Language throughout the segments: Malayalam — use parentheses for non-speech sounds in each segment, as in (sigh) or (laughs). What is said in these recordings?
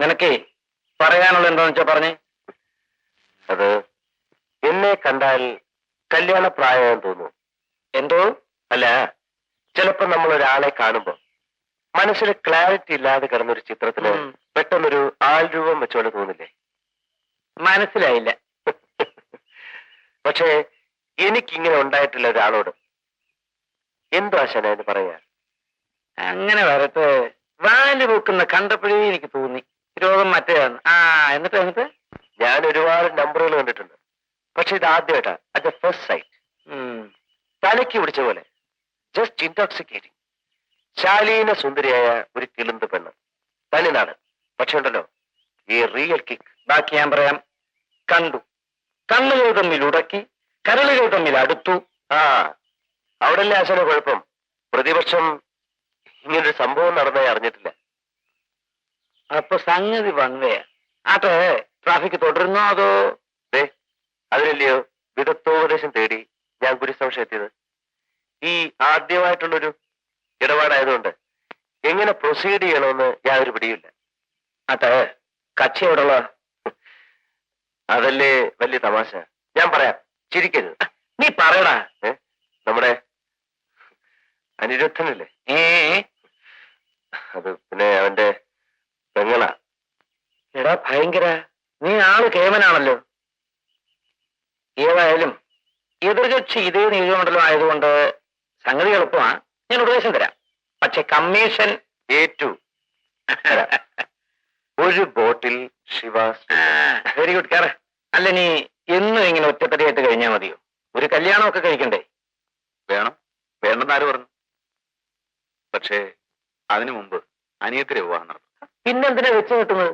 നിനക്കേ പറയാനുള്ള എന്താന്ന് വെച്ചാ പറഞ്ഞേ? അത് എന്നെ കണ്ടാൽ കല്യാണ പ്രായം തോന്നുന്നു. എന്തോ? അല്ല ചിലപ്പോ നമ്മൾ ഒരാളെ കാണുമ്പോ മനസ്സിന് ക്ലാരിറ്റി ഇല്ലാതെ കിടന്നൊരു ചിത്രത്തിന് പെട്ടെന്നൊരു ആൾ രൂപം വെച്ചോണ്ട് തോന്നില്ലേ? മനസ്സിലായില്ല. (laughs) പക്ഷേ എനിക്കിങ്ങനെ ഉണ്ടായിട്ടില്ല ഒരാളോട്. എന്തോ ആശാന എന്ന് പറയാ? അങ്ങനെ വരട്ടെ. വാൽ വെക്കുന്ന കണ്ടപ്പോഴേ എനിക്ക് തോന്നി. രോഗം മറ്റേതാണ്. ആ എന്നിട്ട് എന്നിട്ട്? ഞാൻ ഒരുപാട് നമ്പറുകൾ കണ്ടിട്ടുണ്ട്. പക്ഷെ ഇത് ആദ്യമായിട്ടാണ് അറ്റ് ദ ഫസ്റ്റ് സൈറ്റ്. തലയ്ക്ക് പിടിച്ച പോലെ. ജസ്റ്റ് ഇൻടോക്സിക്കേറ്റിംഗ് ശാലീന സുന്ദരിയായ ഒരു കിളുന്ത് പെണ്ണ്. തനിനാണ്. പക്ഷെ ഉണ്ടല്ലോ ഈ റിയൽ കിക്ക് ബാക്കി ഞാൻ പറയാം. കണ്ടു. കണ്ണുകൾ തമ്മിൽ ഉടക്കി കരളുകൾ തമ്മിൽ അടുത്തു. ആ അവിടെ അല്ലേ ആശാന കുഴപ്പം? പ്രതിപക്ഷം ഇങ്ങനൊരു സംഭവം നടന്നേ അറിഞ്ഞിട്ടില്ല. അപ്പൊ സംഗതി വൺവേ ആട്ടെ ട്രാഫിക് തുടരുന്നോ അതോ? അതിലല്ലയോ? വിദഗ്ധോപദേശം തേടി ഞാൻ ഗുരുസംശയം എത്തിയത്. ഈ ആദ്യമായിട്ടുള്ളൊരു ഇടപാടായതുകൊണ്ട് എങ്ങനെ പ്രൊസീഡ് ചെയ്യണമെന്ന് യാതൊരു പിടിയില്ല ആട്ടെ കക്ഷി എവിടെയുള്ള? അതല്ലേ വലിയ തമാശ. ഞാൻ പറയാം. ചിരിക്കരുത്. നീ പറയടാ. നമ്മുടെ അനിരുദ്ധനല്ലേ? അത് പിന്നെ അവന്റെ പെങ്ങള. എടാ ഭയങ്കര നീ ആൾ കേമനാണല്ലോ ഏതായാലും എതിർകക്ഷി ഇതേ നിയോജകമണ്ഡലം ആയതുകൊണ്ട് സംഗതി എളുപ്പമാ. ഞാൻ ഉപദേശം തരാം. പക്ഷെ കമ്മീഷൻ ഏറ്റു. (laughs) ഒരു ബോട്ടിൽ ശിവാസ് വെരി ഗുഡ് കേറ. അല്ല നീ എന്നും ഇങ്ങനെ ഒറ്റത്തടിയായിട്ട് കഴിഞ്ഞാൽ മതിയോ? ഒരു കല്യാണമൊക്കെ കഴിക്കണ്ടേ? വേണം. വേണ്ടെന്ന് ആര് പറഞ്ഞു? പക്ഷേ അതിനു മുമ്പ് അനിയത്തിരെ വിവാഹം നടത്തും പിന്നെന്തിനാ വെച്ച് കിട്ടുന്നത്?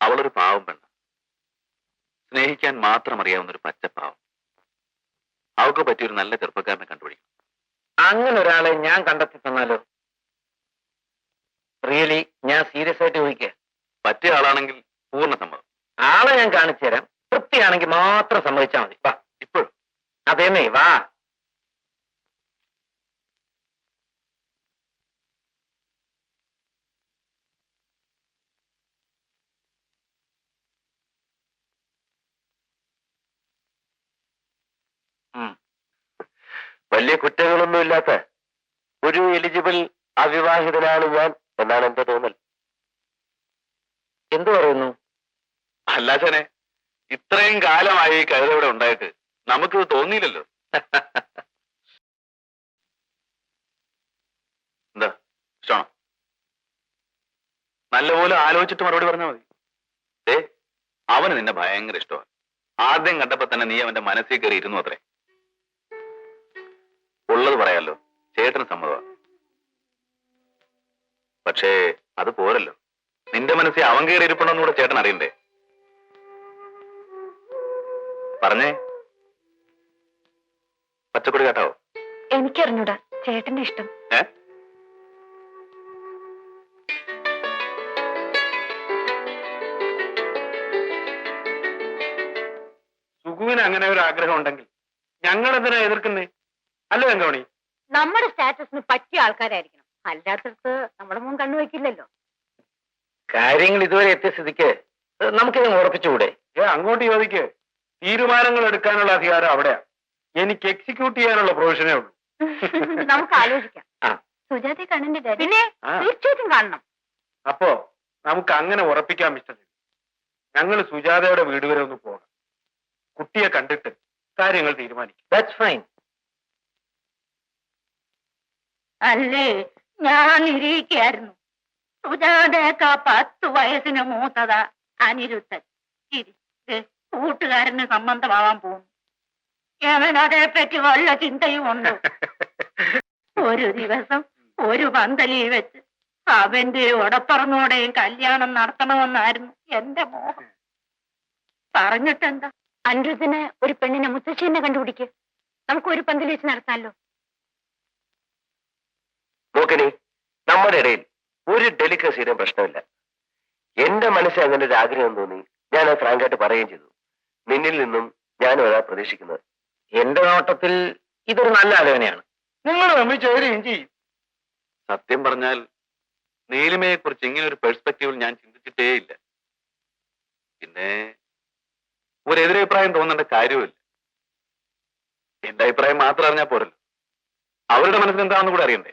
അവളൊരു പാവം പെണ്ണ്. സ്നേഹിക്കാൻ മാത്രം അറിയാവുന്ന ഒരു പച്ചപ്പാവം. അവൾക്ക് പറ്റിയൊരു നല്ല ചെറുപ്പക്കാരനെ കണ്ടുപിടിക്കും. അങ്ങനെ ഒരാളെ ഞാൻ കണ്ടെത്തി തന്നാലോ റിയലി ഞാൻ സീരിയസ് ആയിട്ട് ചോദിക്കുക പറ്റിയ ആളാണെങ്കിൽ പൂർണ സമ്മതം. ആളെ ഞാൻ കാണിച്ചു തരാം തൃപ്തിയാണെങ്കിൽ മാത്രം സമ്മതിച്ചാൽ മതി വാ ഇപ്പോഴും അതേന്നേ വാ ഉം. വലിയ കുറ്റങ്ങളൊന്നും ഇല്ലാത്ത ഒരു എലിജിബിൾ അവിവാഹിതനാണ് ഞാൻ എന്നാണ് എന്റെ തോന്നൽ. എന്തു പറയുന്നു? അല്ലാച്ചനെ ഇത്രയും കാലമായി കഴുത ഇവിടെ ഉണ്ടായിട്ട് നമുക്കിത് തോന്നിയില്ലല്ലോ. (laughs) എന്താ ഇഷ്ടമാണോ നല്ലപോലെ ആലോചിച്ചിട്ട് മറുപടി പറഞ്ഞാൽ മതി. ഏ അവന് നിന്നെ ഭയങ്കര ഇഷ്ടമാണ്. ആദ്യം കണ്ടപ്പോ തന്നെ നീ അവന്റെ മനസ്സിൽ കയറി ഇരുന്നു അത്രേ. ഉള്ളത് പറയാലോ. ചേട്ടന് സമ്മതമാണ് പക്ഷേ അത് പോരല്ലോ. നിന്റെ മനസ്സിൽ അവൻ കയറി ഇരിപ്പുണ്ടെന്ന് കൂടെ ചേട്ടൻ അറിയണ്ടേ? പറഞ്ഞേ. പച്ചക്കൊടി കേട്ടോ എനിക്കറിഞ്ഞൂടാ. ചേട്ടന്റെ ഇഷ്ടം. ഏ? സുഖുവിന് അങ്ങനെ ഒരു ആഗ്രഹം ഉണ്ടെങ്കിൽ ഞങ്ങൾ എന്തിനാ എതിർക്കുന്നേ? അല്ലേ വെങ്കമണി നമ്മുടെ സ്റ്റാറ്റസിന് പറ്റിയ ആൾക്കാരായിരിക്കണം. അല്ലാത്തടത്ത് നമ്മുടെ മുൻ കണ്ണു വയ്ക്കില്ലല്ലോ. കാര്യങ്ങൾ ഇതുവരെ എത്തിയ സ്ഥിതിക്ക് നമുക്കിത് ഉറപ്പിച്ചുകൂടെ? ഏ അങ്ങോട്ട് ചോദിക്ക്. തീരുമാനങ്ങൾ എടുക്കാനുള്ള അധികാരം അവിടെയാ. എനിക്ക് എക്സിക്യൂട്ട് ചെയ്യാനുള്ള പ്രൊവിഷനേ ഉള്ളൂ. (laughs) നമുക്ക് ആലോചിക്കാം. സുജാതെ കണ്ണിന്റെ പിന്നെ. തീർച്ചയായിട്ടും കാണണം. അപ്പോ നമുക്ക് അങ്ങനെ ഉറപ്പിക്കാൻ മിസ്റ്റർ ഞങ്ങൾ സുജാതയുടെ വീട് വരെ ഒന്ന് പോകണം. കുട്ടിയെ കണ്ടിട്ട് കാര്യങ്ങൾ തീരുമാനിക്കും. ദാറ്റ്സ് ഫൈൻ അല്ലേ? ഞാൻ ഇരിക്കായിരുന്നു സുജാതേക്ക പത്ത് വയസ്സിന് മൂത്തതാ അനിരുദ്ധൻ. കൂട്ടുകാരന് സംബന്ധമാവാൻ പോകുന്നു അവൻ അതേപ്പറ്റി വല്ല ചിന്തയും ഉണ്ട്? (laughs) ഒരു ദിവസം ഒരു പന്തലി വെച്ച് അവന്റെ ഉടപ്പറന്നോടെയും കല്യാണം നടത്തണമെന്നായിരുന്നു എന്റെ മോഹം. പറഞ്ഞിട്ടെന്താ? അനിരുദ്ധന് ഒരു പെണ്ണിനെ മുത്തശ്ശീനെ കണ്ടുപിടിക്ക്. നമുക്ക് ഒരു പന്തലി വെച്ച് നടത്താമല്ലോ നോക്കണി നമ്മുടെ ഇടയിൽ ഒരു ഡെലിക്കസിയുടെയും പ്രശ്നമില്ല. എന്റെ മനസ്സിൽ അങ്ങനെ ഒരു ആഗ്രഹം തോന്നി ഞാൻ അത് ഫ്രാങ്കായിട്ട് പറയുകയും ചെയ്തു. നിന്നിൽ നിന്നും ഞാൻ അതാ പ്രതീക്ഷിക്കുന്നത്. എന്റെ നോട്ടത്തിൽ ഇതൊരു നല്ല ആലോചനയാണ്. നിങ്ങൾ തമ്മിൽ ചേരുകയും ചെയ്യും. സത്യം പറഞ്ഞാൽ നീലിമയെ കുറിച്ച് ഇങ്ങനെ ഒരു പെർസ്പെക്റ്റീവിൽ ഞാൻ ചിന്തിച്ചിട്ടേ ഇല്ല പിന്നെ ഒരു എതിരഭിപ്രായം തോന്നേണ്ട കാര്യമില്ല എന്റെ അഭിപ്രായം മാത്രം അറിഞ്ഞാൽ പോരല്ലോ. അവരുടെ മനസ്സിൽ എന്താണെന്ന് കൂടെ അറിയണ്ടേ?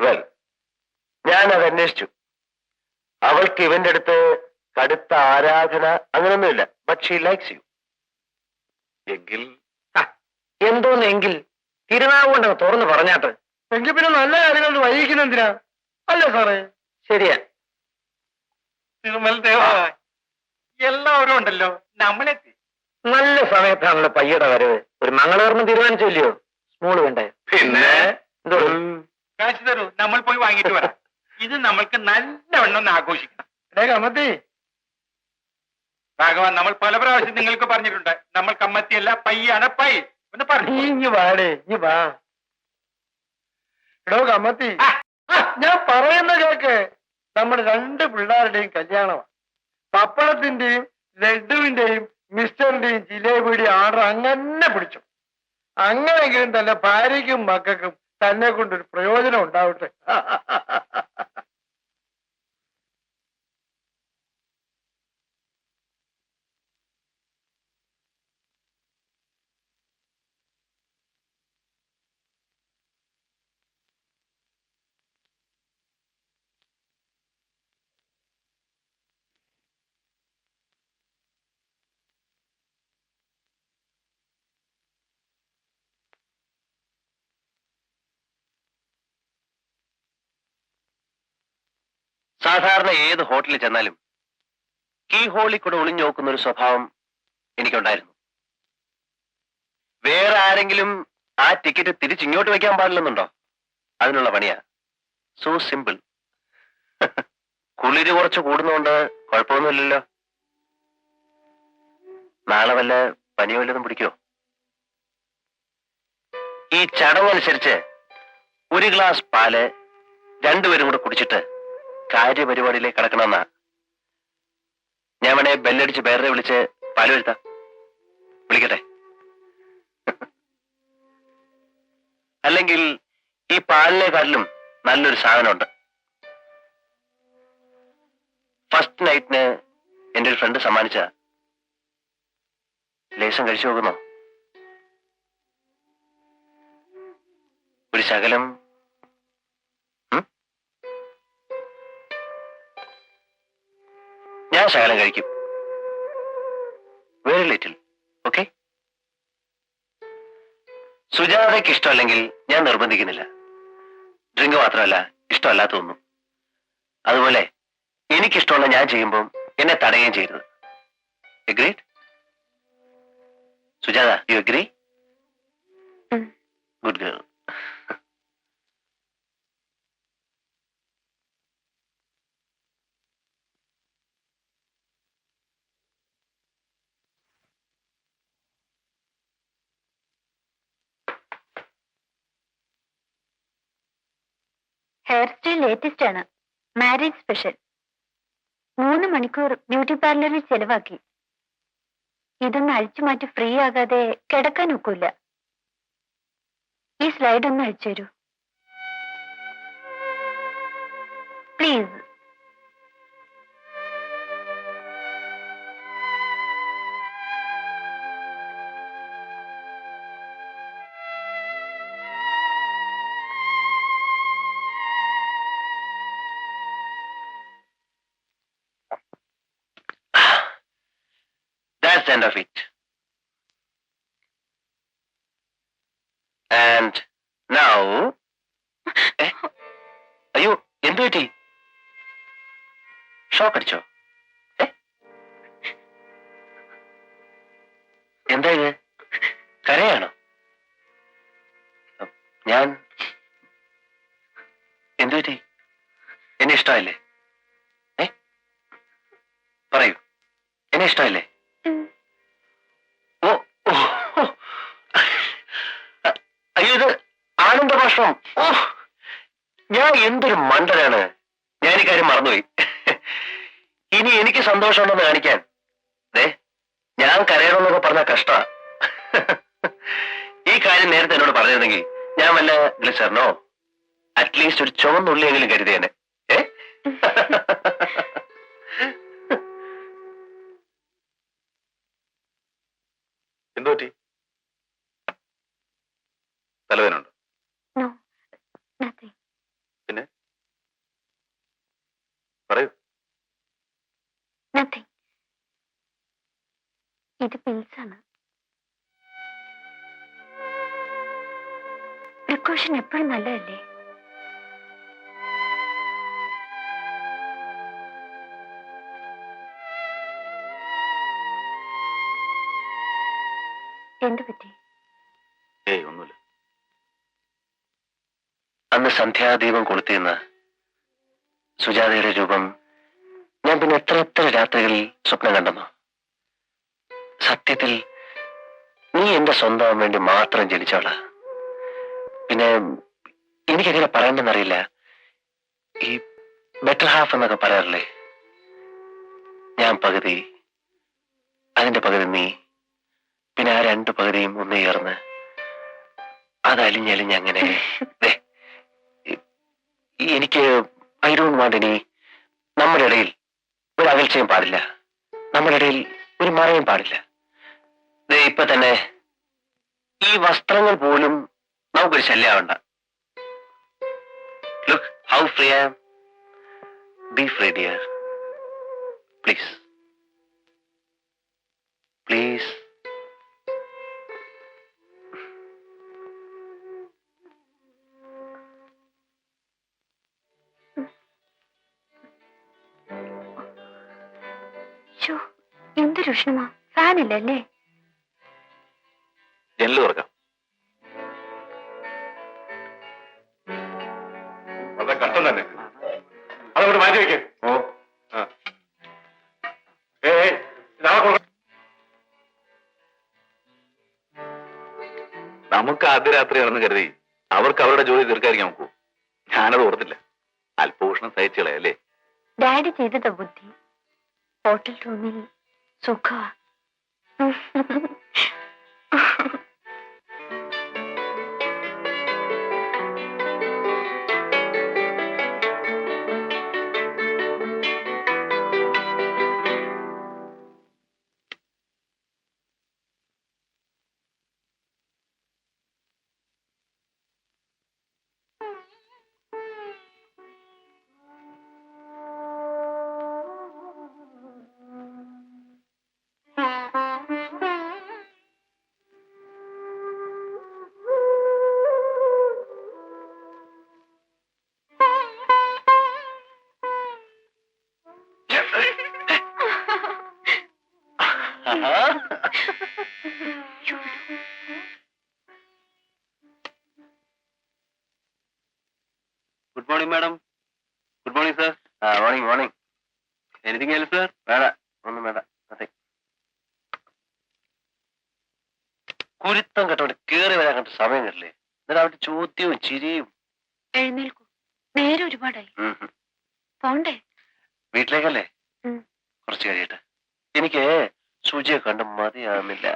വെൽ ഞാൻ അത് അന്വേഷിച്ചു. അവൾക്ക് ഇവന്റെ അടുത്ത് കടുത്ത ആരാധന അങ്ങനൊന്നുമില്ല ബട്ട് ഷീ ലൈക്സ് യു എങ്കിൽ? എന്തോന്നെങ്കിൽ തിരുനാവുകൊണ്ടങ്ങ് തുറന്ന് പറഞ്ഞാട്ട്. എങ്കിൽ പിന്നെ നല്ല കാര്യങ്ങൾ വൈകിക്കുന്ന എന്തിനാ? അല്ലേ സാറേ. ശരിയാ. തിരുമൽ ദേവാ. എല്ലാവരും ഉണ്ടല്ലോ നമ്മളെത്തി നല്ല സമയത്താണല്ലോ പയ്യയുടെ വരവ്. ഒരു മംഗളകർമ്മം തീരുമാനിച്ചില്ലയോ സ്മൂൾ വേണ്ടേ പിന്നെ എന്തോ കാശ് തരൂ വാങ്ങിട്ട് വരാം. ഇത് നമ്മൾക്ക് നല്ലവണ്ണം ഒന്ന് ആഘോഷിക്കണം. കമ്മത്തി. ഭഗവാൻ നമ്മൾ പല പ്രാവശ്യം നിങ്ങൾക്ക് പറഞ്ഞിട്ടുണ്ട്. നമ്മൾ കമ്മത്തിയല്ല പയ്യാണ് പൈ. എന്ന് പറഞ്ഞു. ഇനി വാടേ ഇനി വാ. എടോ കമ്മത്തി. ഞാൻ പറയുന്ന കേക്ക് നമ്മുടെ രണ്ട് പിള്ളേരുടെയും കല്യാണമാണ്. പപ്പടത്തിന്റെയും ലഡുവിന്റെയും മിസ്റ്ററിന്റെയും ജിലേബിയുടെയും ആർഡർ അങ്ങനെ പിടിച്ചു. അങ്ങനെങ്കിലും തന്നെ ഭാര്യയ്ക്കും മക്കൾക്കും തന്നെ കൊണ്ടൊരു പ്രയോജനം ഉണ്ടാവട്ടെ. (laughs) സാധാരണ ഏത് ഹോട്ടലിൽ ചെന്നാലും കീ ഹോളിൽ കൂടെ ഒളിഞ്ഞു നോക്കുന്ന ഒരു സ്വഭാവം എനിക്കുണ്ടായിരുന്നു. വേറെ ആരെങ്കിലും ആ ടിക്കറ്റ് തിരിച്ചിങ്ങോട്ട് വെക്കാൻ പാടില്ലെന്നുണ്ടോ? അതിനുള്ള പണിയാ. സോ സിമ്പിൾ (laughs) കുളിര് കുറച്ച് കൂടുന്നോണ്ട് കുഴപ്പമൊന്നുമില്ലല്ലോ. നാളെ വല്ല പനിയോ വല്ലതും പിടിക്കോ ഈ ചടങ്ങനുസരിച്ച് ഒരു ഗ്ലാസ് പാൽ രണ്ടുപേരും കൂടെ കുടിച്ചിട്ട് കാര്യപരിപാടിയിലേക്ക് കടക്കണമെന്നാ. ഞാൻ വേണേ ബെല്ലടിച്ച് വേറെ വിളിച്ച് പാൽ വരുത്താം. വിളിക്കട്ടെ. അല്ലെങ്കിൽ ഈ പാലിനെക്കാട്ടിലും നല്ലൊരു സാധനമുണ്ട്. ഫസ്റ്റ് നൈറ്റിന് എന്റെ ഒരു ഫ്രണ്ട് സമ്മാനിച്ച ലേശം കഴിച്ചു നോക്കുന്നോ. ഒരു ശകലം ഞാൻ ശകലം കഴിക്കും. വെരി ലിറ്റിൽ ഓക്കെ സുജാതയ്ക്ക് ഇഷ്ടമല്ലെങ്കിൽ ഞാൻ നിർബന്ധിക്കുന്നില്ല. ഡ്രിങ്ക് മാത്രമല്ല ഇഷ്ടമല്ലാത്തൊന്നും അതുപോലെ എനിക്കിഷ്ടമുള്ള ഞാൻ ചെയ്യുമ്പോൾ എന്നെ തടയുകയും ചെയ്യരുത്. Agreed Sujata you agree good girl hairstyle latest ആണ്. മാരേജ് സ്പെഷ്യൽ മൂന്ന് മണിക്കൂർ ബ്യൂട്ടി പാർലറിൽ ചെലവാക്കി. ഇതൊന്ന് അഴിച്ചു മാറ്റി ഫ്രീ ആകാതെ കിടക്കാൻ ഒക്കില്ല. ഈ സ്ലൈഡ് ഒന്ന് അഴിച്ചു തരൂ. Please That's the end of it. And now, (laughs) eh? അയ്യോ എന്തു പറ്റി? ഷോക്ക് അടിച്ചോ? എന്താ ഇത്? കരയാണോ? ഞാൻ എന്തു പറ്റി? എന്നെ ഇഷ്ടമല്ലേ പറയൂ. എന്നെ ഇഷ്ടമല്ലേ വർഷം ഓഹ് ഞാൻ എന്തൊരു മണ്ടനാണ്. ഞാൻ ഇക്കാര്യം മറന്നുപോയി. ഇനി എനിക്ക് സന്തോഷമുണ്ടെന്ന് കാണിക്കാൻ. ദേ ഞാൻ കരയണമെന്നൊക്കെ പറഞ്ഞ കഷ്ട. ഈ കാര്യം നേരത്തെ എന്നോട് പറഞ്ഞിരുന്നെങ്കിൽ ഞാൻ വല്ല ഗ്ലിസറിനോ അറ്റ്ലീസ്റ്റ് ഒരു ചുവന്നുള്ളിയെങ്കിലും കരുതിയേനെ. ഏ? എന്തോറ്റി തലവേനുണ്ട് ഇത് പിൽസ് ആണ് പ്രിക്കോഷൻ എപ്പോഴും നല്ലതല്ലേ? എന്തു പറ്റി? ഏയ് അന്ന് സന്ധ്യാദീപം കൊളുത്തിയെന്ന് സുജാതയുടെ രൂപം ഞാൻ പിന്നെ എത്ര എത്ര രാത്രികളിൽ സ്വപ്നം കണ്ടെന്നോ? സത്യത്തിൽ നീ എന്റെ സ്വന്തം വേണ്ടി മാത്രം ജനിച്ചോള പിന്നെ എനിക്കെങ്ങനെ പറയണ്ടെന്നറിയില്ല. ഈ ബെറ്റർ ഹാഫ് എന്നൊക്കെ പറയാറില്ലേ? ഞാൻ പകുതി അതിന്റെ പകുതി നീ പിന്നെ ആ രണ്ട് പകുതിയും ഒന്ന് ചേർന്ന് അത് ദേ, ഈ- എനിക്ക് ഐ ഡോണ്ട് വാണ്ട് നമ്മുടെ ഇടയിൽ ഒരു അകൽച്ചയും പാടില്ല. നമ്മുടെ ഇടയിൽ ഒരു മറയും പാടില്ല. ഇപ്പൊ തന്നെ ഈ വസ്ത്രങ്ങൾ പോലും നമുക്കൊരു ശല്യമാവണ്ട. Look how free am be free dear please please എന്തൊരു ഉഷ്ണമാ ഫാൻ ജനൽ തുറക്കാം. വളരെ കഷ്ടം തന്നെ. അതങ്ങോട്ട് മാറ്റി വെക്കേ. ഓ. നമുക്ക് ആദ്യ രാത്രി ആണെന്ന് കരുതി അവർക്ക് അവരുടെ ജോലി തീർക്കാതിരിക്കാൻ നോക്കൂ. ഞാനത് ഓർത്തില്ല. അല്പഭൂഷണം സഹിച്ചുകളെ അല്ലേ ഡാഡി ചെയ്തതാ ബുദ്ധി. ഹോട്ടൽ റൂമിൽ സുഖമാ morning madam good morning sir morning morning anything else sir വേണ്ട ഒന്നും വേണ്ട. അതെ കുരുത്തം കേട്ടോണ്ട് കേറി വരാൻ കണ്ട സമയം കിട്ടില്ലേ? എന്നിട്ട് അവിടെ ചോദ്യവും ചിരിയും. എഴുന്നേൽക്കൂ. നേരെ ഒരുപാടായി. പോണ്ടേ? വീട്ടിലേക്കല്ലേ? കുറച്ച് കഴിയട്ടെ. എനിക്ക് സൂചിയെ കണ്ട് മതിയാകുന്നില്ല